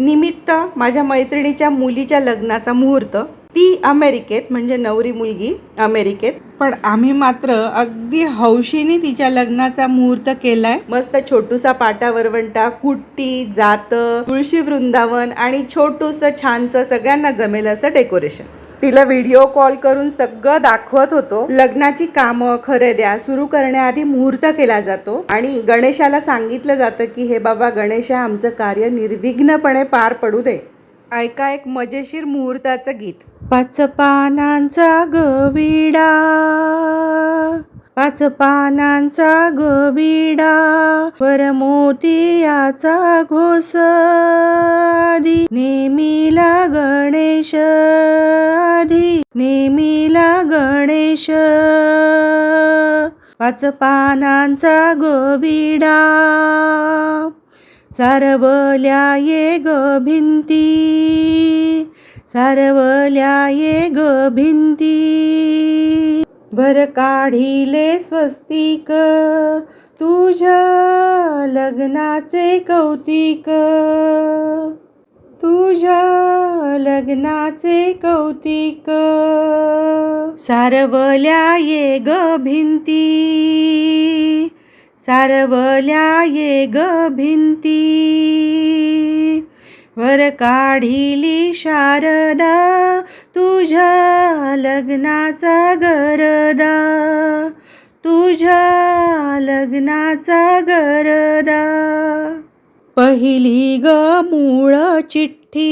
निमित्त माझ्या मैत्रिणीच्या मुलीच्या लग्नाचा मुहूर्त. ती अमेरिकेत म्हणजे नवरी मुलगी अमेरिकेत. पण आम्ही मात्र अगदी हौशीने तिच्या लग्नाचा मुहूर्त केलाय. मस्त छोटूसा पाटा वरवंटा कुट्टी जात तुळशी वृंदावन आणि छोटूस छानसं सगळ्यांना जमेल असं डेकोरेशन. तिला व्हिडिओ कॉल करून सगळं दाखवत होतो. लग्नाची कामं खरेद्या सुरू करण्याआधी मुहूर्त केला जातो आणि गणेशाला सांगितलं जातं की हे बाबा गणेशा आमचं कार्य निर्विघ्नपणे पार पडू दे. ऐका एक मजेशीर मुहूर्ताचं गीत. पाच पानांचा गविडा. पाच पानांचा गोबिडा वर मोतियाचा घोस आधी नेमिला गणेश आधी नेमिला गणेश. पाच पानांचा गोबिडा सारवल्या ये ग भिंती सारवल्या ये ग भिंती भर काढिले स्वस्तिक. तुझ्या लग्नाचे कौतिक. तुझ्या लग्नाचे कौतिक. सारवल्या ये ग भिंती. सारवल्या ये ग भिंती. वर काढिली शारदा. तुझ्या लग्नाचा गरदा तुझ्या लग्नाचा गरदा. पहिली ग मूळ चिठ्ठी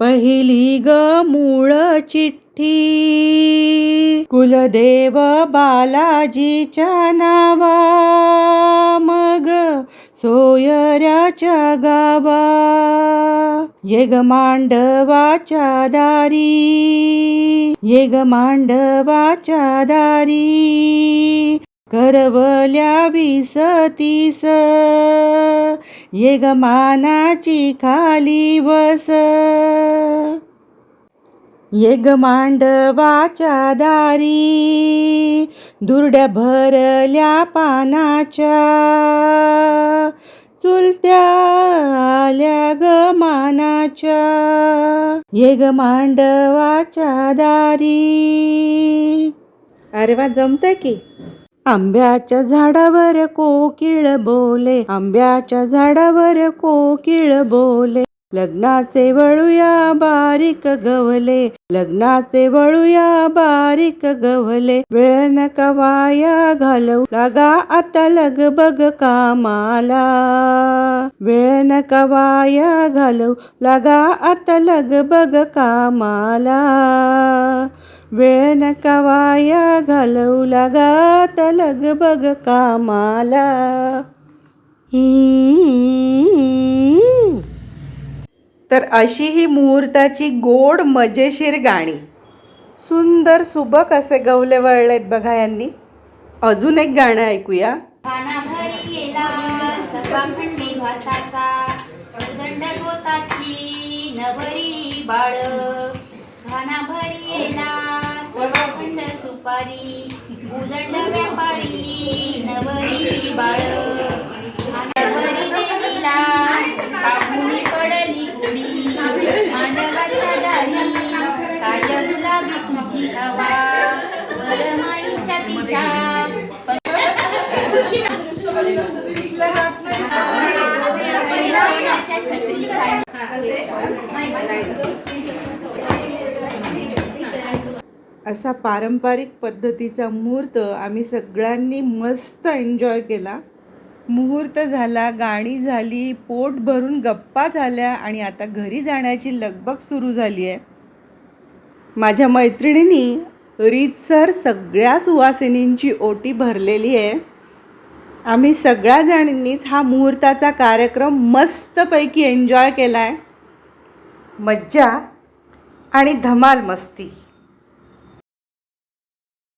पहिली ग मूळ चिठ्ठी. कुलदेव बालाजीच्या नावा मग सोयऱ्याच्या गावा. यगमांडवाच्या मांडवाच्या दारी यगमांडवाच्या मांडवाच्या दारी करवल्या विसतीस यगमानाची खाली बस यगमांडवाच्या मांडवाच्या दारी दुर्ड्या भरल्या पानाच्या चुलत्या आल्या ग मानाच्या येग ग मांडवाच्या दारी. अरे वा जमतंय की? आंब्याच्या झाडावर कोकिळ बोले आंब्याच्या झाडावर कोकिळ बोले. लग्नाचे वळूया बारीक गवले लग्नाचे वळूया बारीक गवले. वेळ नका वाया घालवू लागा आता लग बग कामाला. वेळ नका वाया घालवू लागा आता लग बग कामाला. वेळ नका वाया घालवू लागात लग बग कामाला. तर अशी ही मुहूर्ताची गोड मजेशीर गाणी. सुंदर सुबक असे गवले वळलेत बघा यांनी. अजून एक गाणं ऐकूया. पाना व्यापारी नवरी बाळ. असा पारंपरिक पद्धतीचा मुहूर्त आम्ही सगळ्यांनी मस्त एन्जॉय केला. मुहूर्त झाला गाणी झाली पोट भरून गप्पा झाल्या आणि आता घरी जाण्याची लगबग सुरू झाली आहे. माझ्या मैत्रिणींनी रीतसर सगळ्या सुवासिनींची ओटी भरलेली आहे. आम्ही सगळ्या जणींनीच हा मुहूर्ताचा कार्यक्रम मस्तपैकी एन्जॉय केला आहे मज्जा आणि धमाल मस्ती.